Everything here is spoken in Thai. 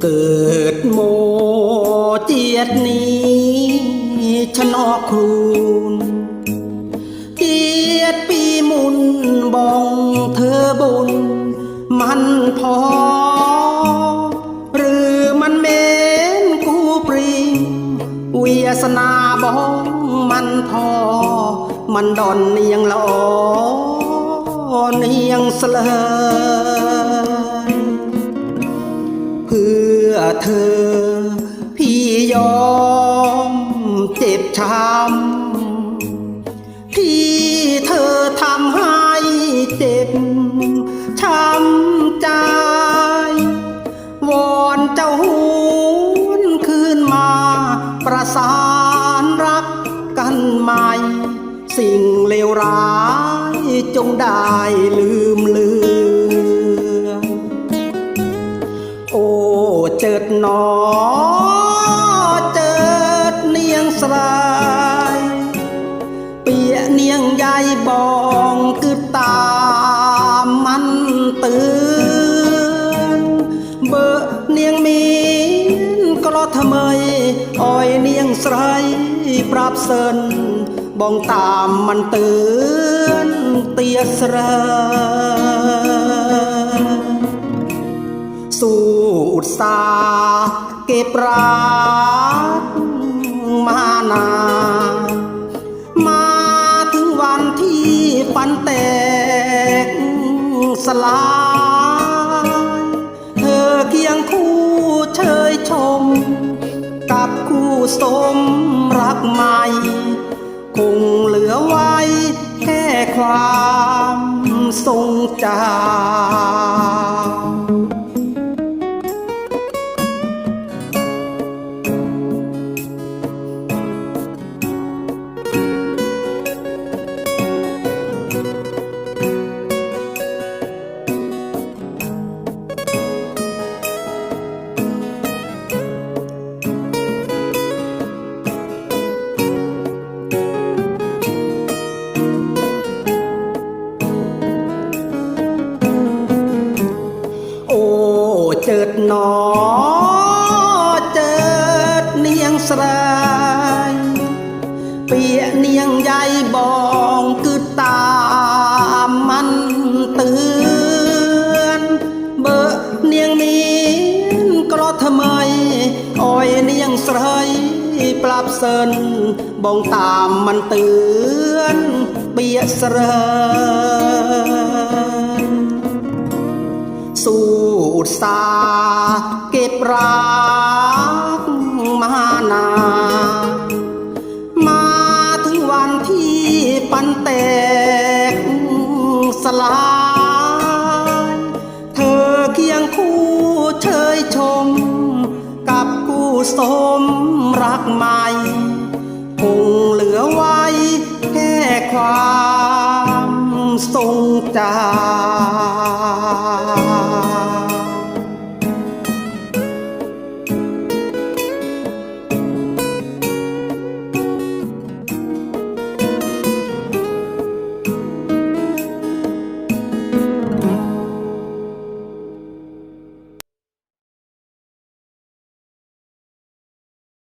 เกิดโม เจียดนี้ชนอกครูนเจียดปีมุนบองเธอบุญ มันพอ หรือมันเมนกูปรีวิยสนาบองมันพอ มันดอนเนียงหลอเนียงเสลยเพื่อเธอ ยอมเจ็บช้ำที่เธอทำให้เจ็บช้ำใจ วอนเจ้าหวนคืนมา ประสานรักกันใหม่ สิ่งเลวร้ายจงได้ลืมเลือนโอ้เจิดหนอ ស្រាយពាកនាងយាយបងគឺតាមមិនទឺបើនាងមានក្លោះថ្មីអោយនាងស្រីប្រាប់សិនបងតាមមិនទឺទាស្រើសួឧស្សាហ៍គេប្រាថ្នា มานา มาถึงวันที่ปันแตกสลาย เธอเคียงคู่เชยชม กับคู่สมรักใหม่ คงเหลือไว้แค่ความทรงจำ ជើតណជើតនាងស្រាយពាកនាងយាយបងគឺតាមមិនទឿនបើនាងមានក្រថ្មីអើយនាងស្រីប្លាប់សិនបងតាមមិនទឿនពាកស្រើសួ ยเนียงสไรปราบเซินบองตามมันเตือนเปียเสราห์เก็บรักมานามาถึงวันที่ปันแตกสลาย เธอเคียงคู่เชยชม กับคู่สมรักใหม่คงเหลือไว้แค่ความทรงจำ